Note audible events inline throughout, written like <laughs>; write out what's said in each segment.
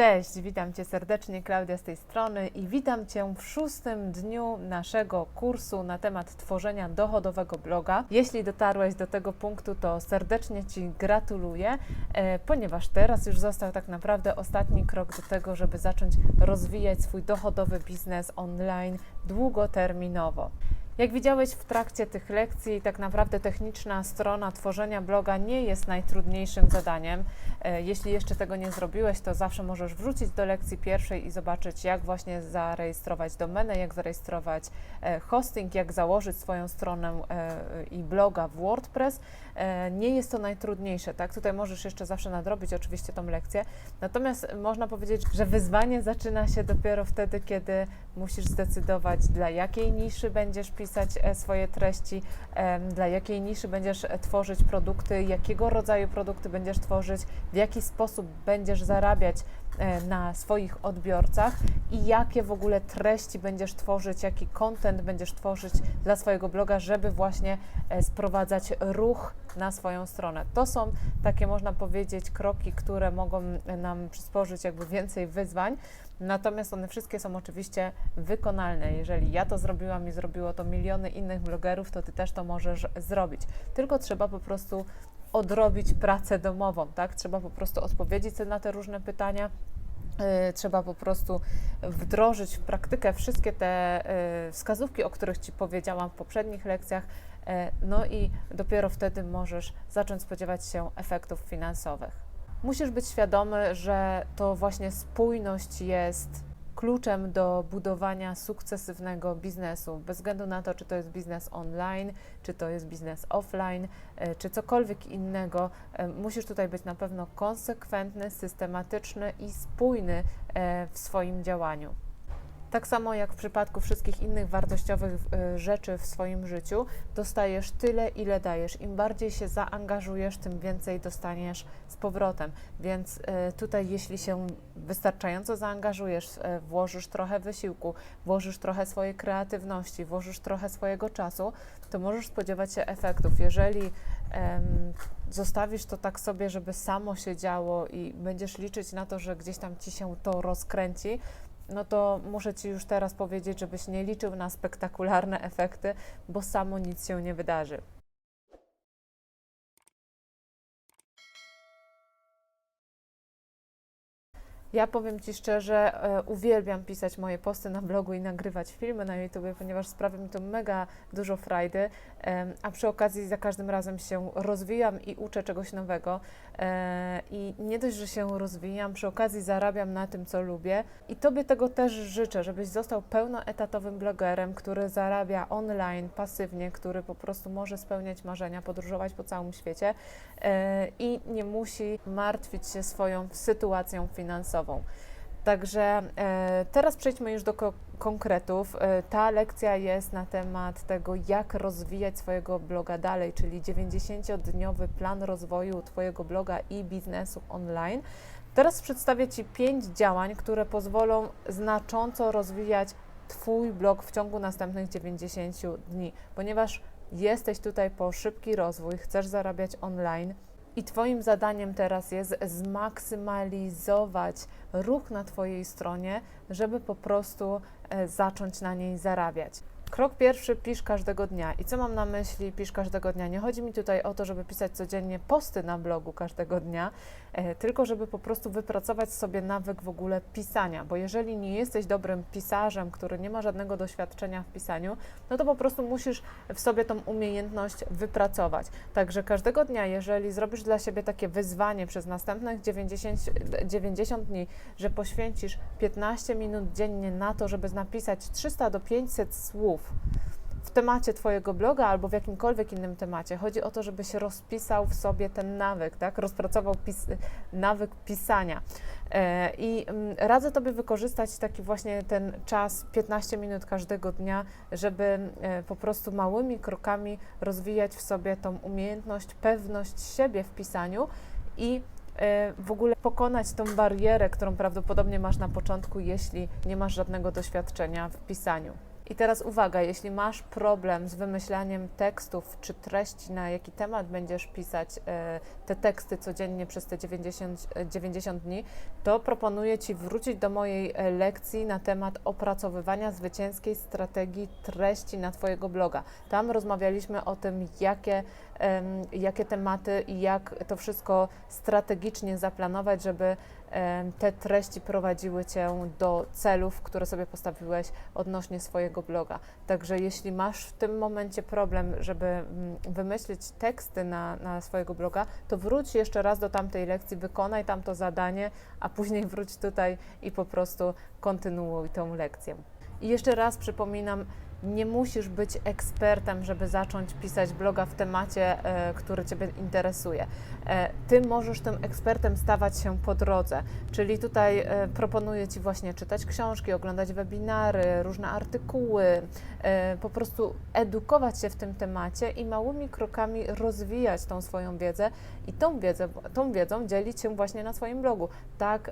Cześć, witam Cię serdecznie, Klaudia z tej strony i witam Cię w szóstym dniu naszego kursu na temat tworzenia dochodowego bloga. Jeśli dotarłeś do tego punktu, to serdecznie Ci gratuluję, e, ponieważ teraz już został tak naprawdę ostatni krok do tego, żeby zacząć rozwijać swój dochodowy biznes online długoterminowo. Jak widziałeś w trakcie tych lekcji, tak naprawdę techniczna strona tworzenia bloga nie jest najtrudniejszym zadaniem. E, Jeśli jeszcze tego nie zrobiłeś, to zawsze możesz wrócić do lekcji pierwszej i zobaczyć, jak właśnie zarejestrować domenę, jak zarejestrować e, hosting, jak założyć swoją stronę e, i bloga w WordPress. Nie jest to najtrudniejsze, tak? Tutaj możesz jeszcze zawsze nadrobić oczywiście tą lekcję. Natomiast można powiedzieć, że wyzwanie zaczyna się dopiero wtedy, kiedy musisz zdecydować, dla jakiej niszy będziesz pisać e, swoje treści, dla jakiej niszy będziesz e, tworzyć produkty, jakiego rodzaju produkty będziesz tworzyć, w jaki sposób będziesz zarabiać na swoich odbiorcach i jakie w ogóle treści będziesz tworzyć, jaki content będziesz tworzyć dla swojego bloga, żeby właśnie e, sprowadzać ruch na swoją stronę. To są takie, można powiedzieć, kroki, które mogą e, nam przysporzyć jakby więcej wyzwań, natomiast one wszystkie są oczywiście wykonalne. Jeżeli ja to zrobiłam i zrobiło to miliony innych blogerów, to ty też to możesz zrobić. Tylko trzeba po prostu odrobić pracę domową, tak? Trzeba po prostu odpowiedzieć na te różne pytania. Yy, Trzeba po prostu wdrożyć w praktykę wszystkie te yy, wskazówki, o których Ci powiedziałam w poprzednich lekcjach, yy, no i dopiero wtedy możesz zacząć spodziewać się efektów finansowych. Musisz być świadomy, że to właśnie spójność jest kluczem do budowania sukcesywnego biznesu, bez względu na to, czy to jest biznes online, czy to jest biznes offline, e, czy cokolwiek innego. e, Musisz tutaj być na pewno konsekwentny, systematyczny i spójny e, w swoim działaniu. Tak samo jak w przypadku wszystkich innych wartościowych e, rzeczy w swoim życiu, dostajesz tyle, ile dajesz. Im bardziej się zaangażujesz, tym więcej dostaniesz z powrotem. Więc e, tutaj, jeśli się wystarczająco zaangażujesz, e, włożysz trochę wysiłku, włożysz trochę swojej kreatywności, włożysz trochę swojego czasu, to możesz spodziewać się efektów. Jeżeli em, zostawisz to tak sobie, żeby samo się działo i będziesz liczyć na to, że gdzieś tam ci się to rozkręci, no to muszę Ci już teraz powiedzieć, żebyś nie liczył na spektakularne efekty, bo samo nic się nie wydarzy. Ja powiem Ci szczerze, e, uwielbiam pisać moje posty na blogu i nagrywać filmy na YouTube, ponieważ sprawia mi to mega dużo frajdy, a przy okazji za każdym razem się rozwijam i uczę czegoś nowego. E, I nie dość, że się rozwijam, przy okazji zarabiam na tym, co lubię. I Tobie tego też życzę, żebyś został pełnoetatowym blogerem, który zarabia online, pasywnie, który po prostu może spełniać marzenia, podróżować po całym świecie e, i nie musi martwić się swoją sytuacją finansową. Także e, teraz przejdźmy już do ko- konkretów. E, ta lekcja jest na temat tego, jak rozwijać swojego bloga dalej, czyli 90-dniowy plan rozwoju Twojego bloga i biznesu online. Teraz przedstawię Ci pięć działań, które pozwolą znacząco rozwijać Twój blog w ciągu następnych 90 dni, ponieważ jesteś tutaj po szybki rozwój, chcesz zarabiać online. I Twoim zadaniem teraz jest zmaksymalizować ruch na Twojej stronie, żeby po prostu e, zacząć na niej zarabiać. Krok pierwszy, pisz każdego dnia. I co mam na myśli, pisz każdego dnia? Nie chodzi mi tutaj o to, żeby pisać codziennie posty na blogu każdego dnia, e, tylko żeby po prostu wypracować sobie nawyk w ogóle pisania, bo jeżeli nie jesteś dobrym pisarzem, który nie ma żadnego doświadczenia w pisaniu, no to po prostu musisz w sobie tą umiejętność wypracować. Także każdego dnia, jeżeli zrobisz dla siebie takie wyzwanie przez następnych 90, 90 dni, że poświęcisz 15 minut dziennie na to, żeby napisać 300 do 500 słów w temacie Twojego bloga albo w jakimkolwiek innym temacie. Chodzi o to, żebyś rozpisał w sobie ten nawyk, tak? Rozpracował pis nawyk pisania. E, I mm, radzę Tobie wykorzystać taki właśnie ten czas 15 minut każdego dnia, żeby e, po prostu małymi krokami rozwijać w sobie tą umiejętność, pewność siebie w pisaniu i e, w ogóle pokonać tą barierę, którą prawdopodobnie masz na początku, jeśli nie masz żadnego doświadczenia w pisaniu. I teraz uwaga, jeśli masz problem z wymyślaniem tekstów czy treści, na jaki temat będziesz pisać e, te teksty codziennie przez te 90, e, 90 dni, to proponuję Ci wrócić do mojej e, lekcji na temat opracowywania zwycięskiej strategii treści na Twojego bloga. Tam rozmawialiśmy o tym, jakie, jakie tematy i jak to wszystko strategicznie zaplanować, żeby te treści prowadziły Cię do celów, które sobie postawiłeś odnośnie swojego bloga. Także jeśli masz w tym momencie problem, żeby mm, wymyślić teksty na, na swojego bloga, to wróć jeszcze raz do tamtej lekcji, wykonaj tamto zadanie, a później wróć tutaj i po prostu kontynuuj tą lekcję. I jeszcze raz przypominam, nie musisz być ekspertem, żeby zacząć pisać bloga w temacie, e, który Ciebie interesuje. E, ty możesz tym ekspertem stawać się po drodze, czyli tutaj e, proponuję Ci właśnie czytać książki, oglądać webinary, różne artykuły, po prostu edukować się w tym temacie i małymi krokami rozwijać tą swoją wiedzę i tą, wiedzę, tą wiedzą dzielić się właśnie na swoim blogu. Tak,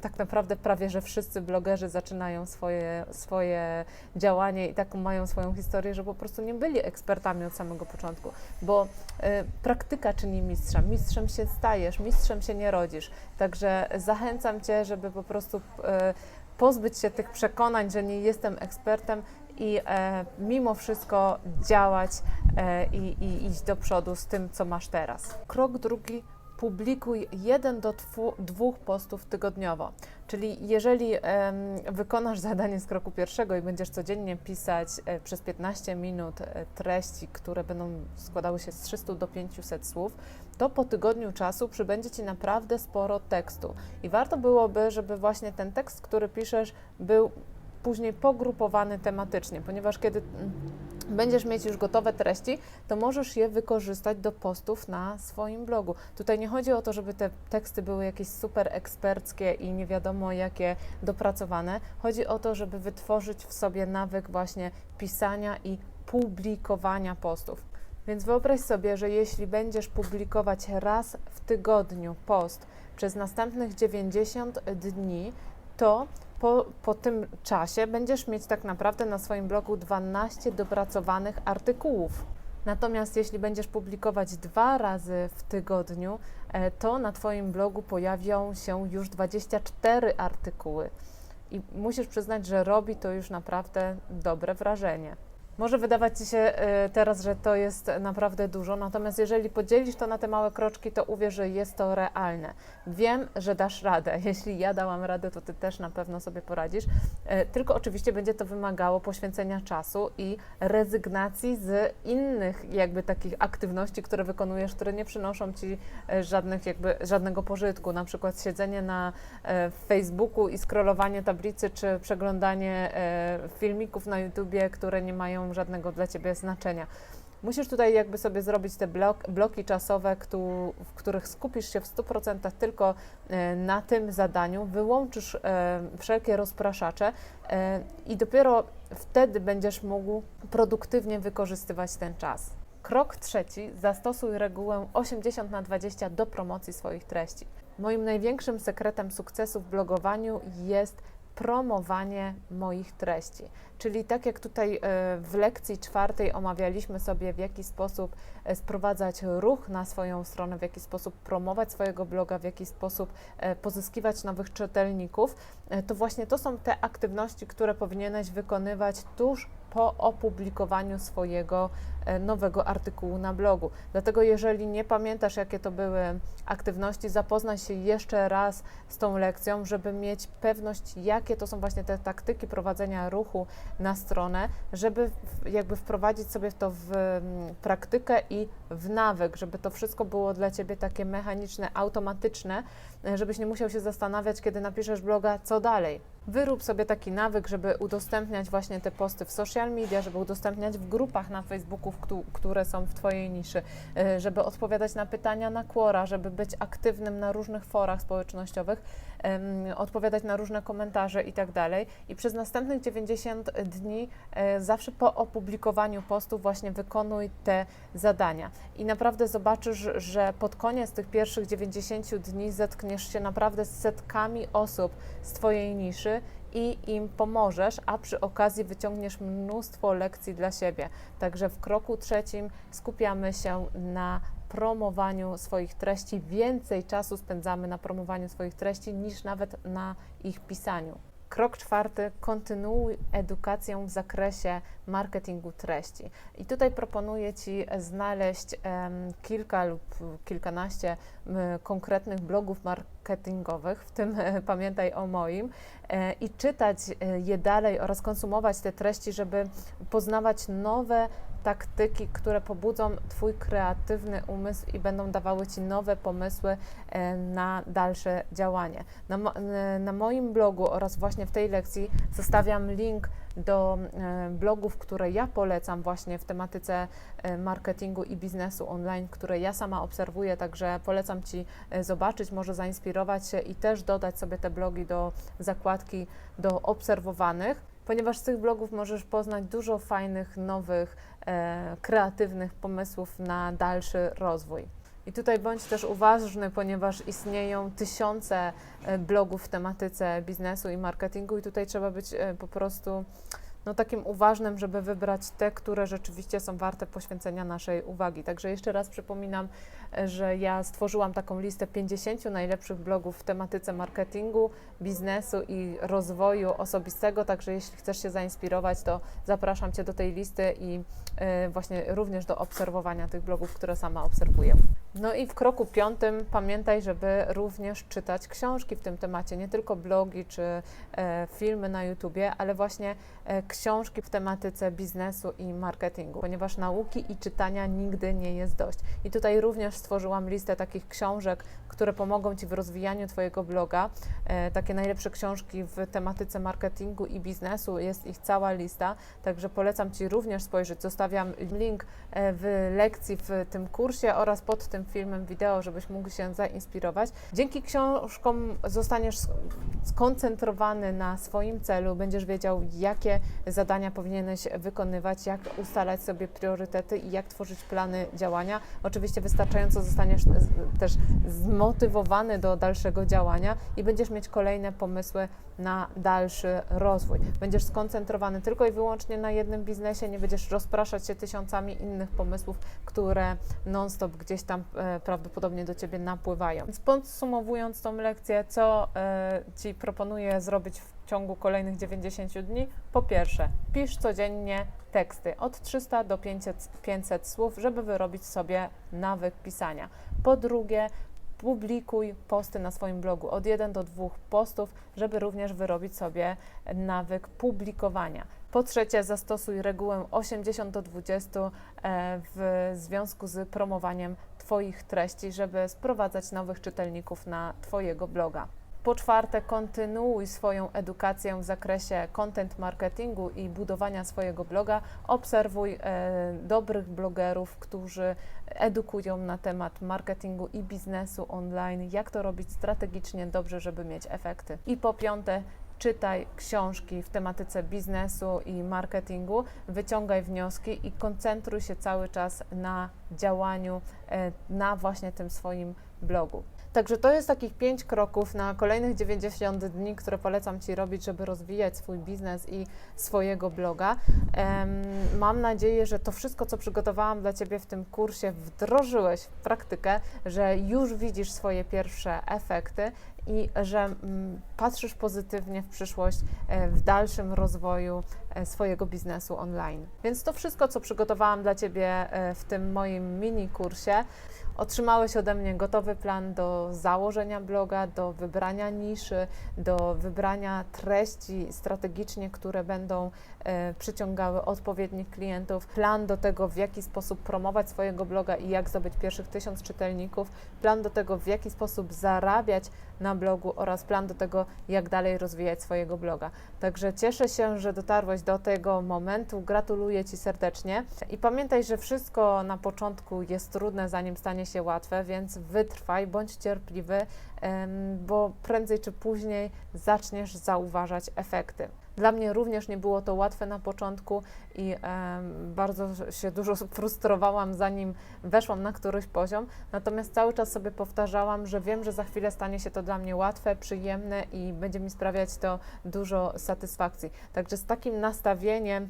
tak naprawdę prawie, że wszyscy blogerzy zaczynają swoje, swoje działanie i taką mają swoją historię, że po prostu nie byli ekspertami od samego początku, bo e, praktyka czyni mistrza. Mistrzem się stajesz, mistrzem się nie rodzisz. Także zachęcam Cię, żeby po prostu e, pozbyć się tych przekonań, że nie jestem ekspertem i e, mimo wszystko działać e, i, i iść do przodu z tym, co masz teraz. Krok drugi. Publikuj jeden do dwóch postów tygodniowo. Czyli jeżeli wykonasz zadanie z kroku pierwszego i będziesz codziennie pisać e, przez 15 minut e, treści, które będą składały się z 300 do 500 słów, to po tygodniu czasu przybędzie Ci naprawdę sporo tekstu. I warto byłoby, żeby właśnie ten tekst, który piszesz, był później pogrupowany tematycznie, ponieważ kiedy będziesz mieć już gotowe treści, to możesz je wykorzystać do postów na swoim blogu. Tutaj nie chodzi o to, żeby te teksty były jakieś super eksperckie i nie wiadomo jakie dopracowane. Chodzi o to, żeby wytworzyć w sobie nawyk właśnie pisania i publikowania postów. Więc wyobraź sobie, że jeśli będziesz publikować raz w tygodniu post przez następnych 90 dni, to po, po tym czasie będziesz mieć tak naprawdę na swoim blogu 12 dopracowanych artykułów. Natomiast jeśli będziesz publikować dwa razy w tygodniu, e, to na Twoim blogu pojawią się już 24 artykuły. I musisz przyznać, że robi to już naprawdę dobre wrażenie. Może wydawać Ci się e, teraz, że to jest naprawdę dużo, natomiast jeżeli podzielisz to na te małe kroczki, to uwierz, że jest to realne. Wiem, że dasz radę. <laughs> Jeśli ja dałam radę, to Ty też na pewno sobie poradzisz. E, Tylko oczywiście będzie to wymagało poświęcenia czasu i rezygnacji z innych jakby takich aktywności, które wykonujesz, które nie przynoszą Ci e, żadnych jakby żadnego pożytku, na przykład siedzenie na Facebooku i scrollowanie tablicy, czy przeglądanie filmików na YouTubie, które nie mają żadnego dla Ciebie znaczenia. Musisz tutaj jakby sobie zrobić te blok, bloki czasowe, któ- w których skupisz się w 100% tylko e, na tym zadaniu, wyłączysz e, wszelkie rozpraszacze e, i dopiero wtedy będziesz mógł produktywnie wykorzystywać ten czas. Krok trzeci, zastosuj regułę 80 na 20 do promocji swoich treści. Moim największym sekretem sukcesu w blogowaniu jest promowanie moich treści. Czyli tak jak tutaj e, w lekcji czwartej omawialiśmy sobie, w jaki sposób e, sprowadzać ruch na swoją stronę, w jaki sposób promować swojego bloga, w jaki sposób e, pozyskiwać nowych czytelników, to właśnie to są te aktywności, które powinieneś wykonywać tuż po opublikowaniu swojego e, nowego artykułu na blogu. Dlatego, jeżeli nie pamiętasz, jakie to były aktywności, zapoznaj się jeszcze raz z tą lekcją, żeby mieć pewność, jakie to są właśnie te taktyki prowadzenia ruchu na stronę, żeby jakby wprowadzić sobie to w mm, praktykę i w nawyk, żeby to wszystko było dla Ciebie takie mechaniczne, automatyczne, e, żebyś nie musiał się zastanawiać, kiedy napiszesz bloga, co dalej. Wyrób sobie taki nawyk, żeby udostępniać właśnie te posty w social media, żeby udostępniać w grupach na Facebooku, które są w Twojej niszy, e, żeby odpowiadać na pytania na Quora, żeby być aktywnym na różnych forach społecznościowych, odpowiadać na różne komentarze i tak dalej. I przez następnych 90 dni, e, zawsze po opublikowaniu postu, właśnie wykonuj te zadania. I naprawdę zobaczysz, że pod koniec tych pierwszych 90 dni zetkniesz się naprawdę z setkami osób z Twojej niszy, i im pomożesz, a przy okazji wyciągniesz mnóstwo lekcji dla siebie. Także w kroku trzecim skupiamy się na promowaniu swoich treści. Więcej czasu spędzamy na promowaniu swoich treści niż nawet na ich pisaniu. Krok czwarty, kontynuuj edukację w zakresie marketingu treści. I tutaj proponuję Ci znaleźć em, kilka lub kilkanaście m, konkretnych blogów marketingowych, w tym e, pamiętaj o moim, e, i czytać e, je dalej oraz konsumować te treści, żeby poznawać nowe taktyki, które pobudzą Twój kreatywny umysł i będą dawały Ci nowe pomysły e, na dalsze działanie. Na, e, na moim blogu oraz właśnie w tej lekcji zostawiam link do e, blogów, które ja polecam właśnie w tematyce marketingu i biznesu online, które ja sama obserwuję, także polecam Ci zobaczyć, może zainspirować się i też dodać sobie te blogi do zakładki do obserwowanych, ponieważ z tych blogów możesz poznać dużo fajnych, nowych, kreatywnych pomysłów na dalszy rozwój. I tutaj bądź też uważny, ponieważ istnieją tysiące e, blogów w tematyce biznesu i marketingu, i tutaj trzeba być e, po prostu no, takim uważnym, żeby wybrać te, które rzeczywiście są warte poświęcenia naszej uwagi. Także jeszcze raz przypominam, e, że ja stworzyłam taką listę 50 najlepszych blogów w tematyce marketingu, biznesu i rozwoju osobistego. Także jeśli chcesz się zainspirować, to zapraszam Cię do tej listy i e, właśnie również do obserwowania tych blogów, które sama obserwuję. No i w kroku piątym pamiętaj, żeby również czytać książki w tym temacie, nie tylko blogi czy e, filmy na YouTubie, ale właśnie e, książki w tematyce biznesu i marketingu, ponieważ nauki i czytania nigdy nie jest dość. I tutaj również stworzyłam listę takich książek, które pomogą Ci w rozwijaniu Twojego bloga. E, takie najlepsze książki w tematyce marketingu i biznesu, jest ich cała lista, także polecam Ci również spojrzeć. Zostawiam link e, w lekcji w tym kursie oraz pod tym filmem wideo, żebyś mógł się zainspirować. Dzięki książkom zostaniesz sk- skoncentrowany na swoim celu, będziesz wiedział, jakie zadania powinieneś wykonywać, jak ustalać sobie priorytety i jak tworzyć plany działania. Oczywiście wystarczająco zostaniesz też zmotywowany do dalszego działania i będziesz mieć kolejne pomysły na dalszy rozwój. Będziesz skoncentrowany tylko i wyłącznie na jednym biznesie, nie będziesz rozpraszać się tysiącami innych pomysłów, które non-stop gdzieś tam e, prawdopodobnie do Ciebie napływają. Więc podsumowując tą lekcję, co e, Ci proponuję zrobić w ciągu kolejnych 90 dni? Po pierwsze, pisz codziennie teksty od 300 do 500, 500 słów, żeby wyrobić sobie nawyk pisania. Po drugie, publikuj posty na swoim blogu od 1 do 2 postów, żeby również wyrobić sobie nawyk publikowania. Po trzecie, zastosuj regułę 80 do 20 e, w związku z promowaniem Twoich treści, żeby sprowadzać nowych czytelników na Twojego bloga. Po czwarte, kontynuuj swoją edukację w zakresie content marketingu i budowania swojego bloga. Obserwuj e, dobrych blogerów, którzy edukują na temat marketingu i biznesu online, jak to robić strategicznie dobrze, żeby mieć efekty. I po piąte, czytaj książki w tematyce biznesu i marketingu, wyciągaj wnioski i koncentruj się cały czas na działaniu e, na właśnie tym swoim blogu. Także to jest takich pięć kroków na kolejnych 90 dni, które polecam Ci robić, żeby rozwijać swój biznes i swojego bloga. Mam nadzieję, że to wszystko, co przygotowałam dla Ciebie w tym kursie, wdrożyłeś w praktykę, że już widzisz swoje pierwsze efekty i że mm, patrzysz pozytywnie w przyszłość, e, w dalszym rozwoju swojego biznesu online. Więc to wszystko, co przygotowałam dla Ciebie e, w tym moim mini kursie, otrzymałeś ode mnie gotowy plan do założenia bloga, do wybrania niszy, do wybrania treści strategicznie, które będą e, przyciągały odpowiednich klientów, plan do tego, w jaki sposób promować swojego bloga i jak zdobyć pierwszych tysiąc czytelników, plan do tego, w jaki sposób zarabiać na blogu oraz plan do tego, jak dalej rozwijać swojego bloga. Także cieszę się, że dotarłeś do tego momentu. Gratuluję Ci serdecznie i pamiętaj, że wszystko na początku jest trudne, zanim stanie się łatwe, więc wytrwaj, bądź cierpliwy. bo prędzej czy później zaczniesz zauważać efekty. Dla mnie również nie było to łatwe na początku i bardzo się dużo <laughs> frustrowałam, zanim weszłam na któryś poziom. Natomiast cały czas sobie powtarzałam, że wiem, że za chwilę stanie się to dla mnie łatwe, przyjemne i będzie mi sprawiać to dużo satysfakcji. Także z takim nastawieniem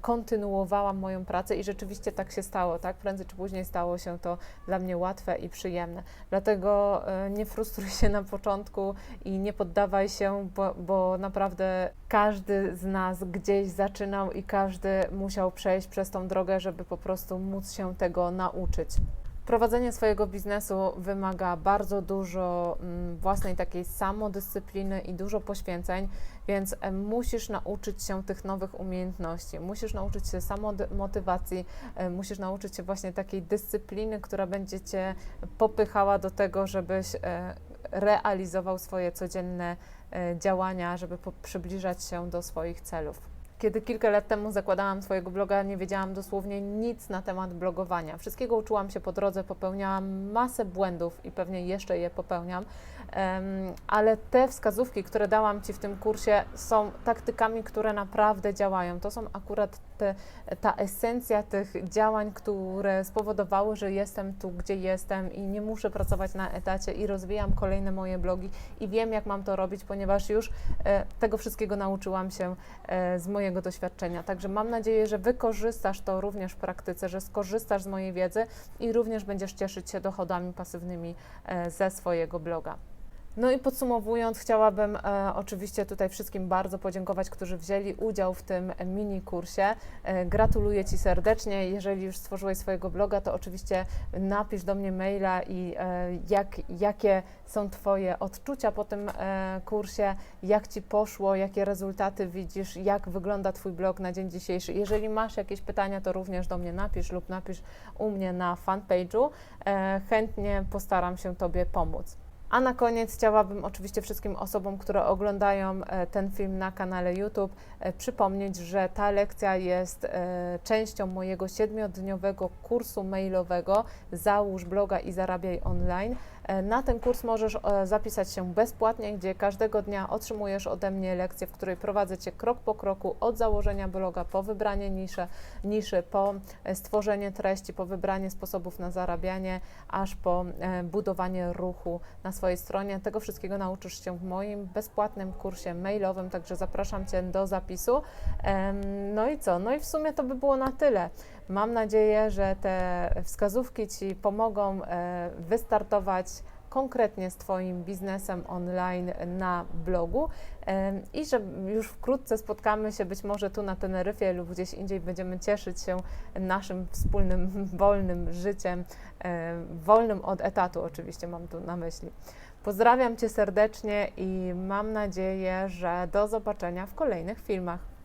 kontynuowałam moją pracę i rzeczywiście tak się stało, tak? Prędzej czy później stało się to dla mnie łatwe i przyjemne. Dlatego e, nie frustruj się na początku i nie poddawaj się, bo, bo naprawdę każdy z nas gdzieś zaczynał i każdy musiał przejść przez tą drogę, żeby po prostu móc się tego nauczyć. Prowadzenie swojego biznesu wymaga bardzo dużo mm, własnej takiej samodyscypliny i dużo poświęceń, więc musisz nauczyć się tych nowych umiejętności, musisz nauczyć się samomotywacji, musisz nauczyć się właśnie takiej dyscypliny, która będzie cię popychała do tego, żebyś e, realizował swoje codzienne e, działania, żeby przybliżać się do swoich celów. Kiedy kilka lat temu zakładałam swojego bloga, nie wiedziałam dosłownie nic na temat blogowania. Wszystkiego uczyłam się po drodze, popełniałam masę błędów i pewnie jeszcze je popełniam, ale te wskazówki, które dałam Ci w tym kursie, są taktykami, które naprawdę działają. To są akurat te, ta esencja tych działań, które spowodowały, że jestem tu, gdzie jestem i nie muszę pracować na etacie i rozwijam kolejne moje blogi i wiem, jak mam to robić, ponieważ już e, tego wszystkiego nauczyłam się e, z mojego doświadczenia. Także mam nadzieję, że wykorzystasz to również w praktyce, że skorzystasz z mojej wiedzy i również będziesz cieszyć się dochodami pasywnymi e, ze swojego bloga. No i podsumowując, chciałabym e, oczywiście tutaj wszystkim bardzo podziękować, którzy wzięli udział w tym mini kursie. E, gratuluję Ci serdecznie. Jeżeli już stworzyłeś swojego bloga, to oczywiście napisz do mnie maila i e, jak, jakie są Twoje odczucia po tym e, kursie, jak Ci poszło, jakie rezultaty widzisz, jak wygląda Twój blog na dzień dzisiejszy. Jeżeli masz jakieś pytania, to również do mnie napisz lub napisz u mnie na fanpage'u. E, chętnie postaram się Tobie pomóc. A na koniec chciałabym oczywiście wszystkim osobom, które oglądają e, ten film na kanale YouTube, e, przypomnieć, że ta lekcja jest e, częścią mojego siedmiodniowego kursu mailowego Załóż bloga i zarabiaj online. E, Na ten kurs możesz e, zapisać się bezpłatnie, gdzie każdego dnia otrzymujesz ode mnie lekcję, w której prowadzę Cię krok po kroku od założenia bloga po wybranie niszy, niszy po e, stworzenie treści, po wybranie sposobów na zarabianie, aż po budowanie ruchu na swojej stronie. Tego wszystkiego nauczysz się w moim bezpłatnym kursie mailowym, także zapraszam Cię do zapisu. No i co? No i w sumie to by było na tyle. Mam nadzieję, że te wskazówki Ci pomogą e, wystartować konkretnie z Twoim biznesem online na blogu em, i że już wkrótce spotkamy się być może tu na Teneryfie lub gdzieś indziej będziemy cieszyć się naszym wspólnym <laughs> wolnym życiem, e, wolnym od etatu oczywiście mam tu na myśli. Pozdrawiam Cię serdecznie i mam nadzieję, że do zobaczenia w kolejnych filmach.